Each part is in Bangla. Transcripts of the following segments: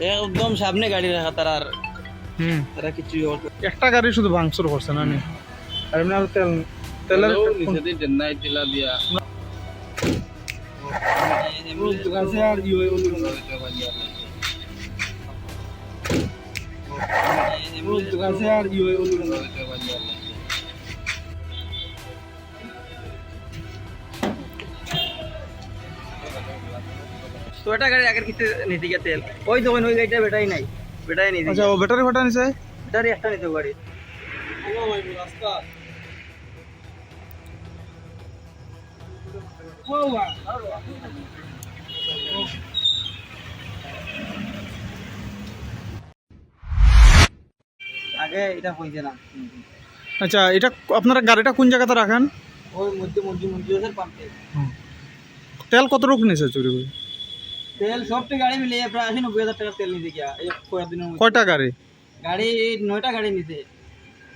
একদম সামনে গাড়ি রাখা তারা আর হুম। তারা কিছু একটা গাড়ি শুধু ভাঙচুর করছে না নি? আর এমনি আর তেল তেলের চেন্নাই টিলা দিয়া। তো এটা গাড়ি আগের কিতে নিতে গিয়ে তেল। ওই দোকান ওই গাড়িটা বেটাই নাই বেটাই নিতে আচ্ছা ও ব্যাটারি ফাটা নিছে? বেটারি একটা নিতে গাড়ি আগে এটা হইছে না। আচ্ছা এটা আপনারা গাড়িটা কোন জায়গাতে রাখেন? ওই মধ্যে মধ্যে মধ্যে পাম্পে। তেল কত রূপ নিছে চুরি করে? তেল সবটি গাড়ি মিলিয়ে প্রায় আশি নব্বই হাজার টাকা তেল নিতে গিয়া এই কয়েকদিনের মধ্যে। কয়টা গাড়ি? গাড়ি নয়টা গাড়ি নিতে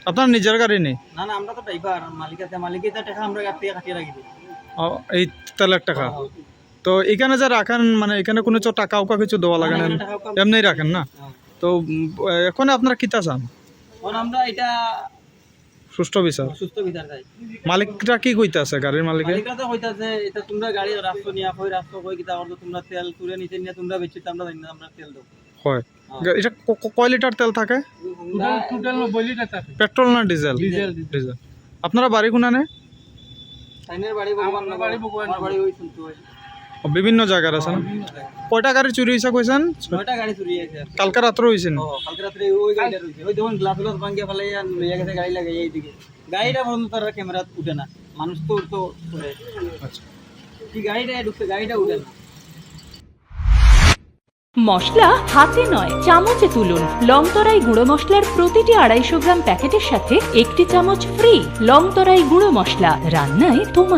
আপনার নিজের গাড়ি নেই? না না আমরা তো ড্রাইভার মালিক আছে মালিকের টাকা আমরা গাড়ি থেকে কাটিয়ে রাখি। দিই ও, এই তেলের টাকা? তো এখানে যে রাখেন মানে এখানে কোনো টাকা উকা কিছু দেওয়া লাগে না? এমনি রাখেন না? হ্যাঁ। তো এখন আপনারা কিতা চান? আমরা এটা সুষ্ঠু বিচার। সুস্থ বিচার চাই মালিকরা কি কইতাছে গাড়ির মালিকে মালিকরা তো হইতাছে এটা তোমরা গাড়ি রাস্তা নিয়ে কই রাস্তা কই কিতা করতো তোমরা তেল তুলে নিচে নিয়ে তোমরা বেচি আমরা জানি না আমরা তেল দেবো। হয়। এটা ক- ক- কয় লিটার তেল থাকে? টোটাল নব্বই লিটার থাকে। পেট্রোল না ডিজেল? Diesel diesel. আপনারা বাড়ি কোনানে সাইনের বাড়ি ভগবান বাড়ি ভগবান বাড়ি ওই শুনতে হয় বিভিন্ন জায়গার আছে কয়টা গাড়ি চুরি হয়েছে কইছেন? নয়টা গাড়ি চুরি হয়েছে কালকে রাত্রে হয়েছে ও কালকে রাত্রে ওই গাড়িটা রয়েছে ওই দেখুন গ্লাস গ্লাস ভাঙিয়ে ফেলে লইয়া গেছে গাড়ি লাগাই এইদিকে। গাড়িটা পর্যন্ত তার ক্যামেরা উঠে না। মানুষ তো তো আচ্ছা। কি গাড়িটা ঢুকছে? গাড়িটা উঠে না। মশলা হাতে নয় চামচে তুলুন। লংতরাই গুঁড়ো মশলার প্রতিটি আড়াইশো গ্রাম প্যাকেটের সাথে একটি চামচ ফ্রি লংতরাই গুঁড়ো মশলা। রান্নায় তোমার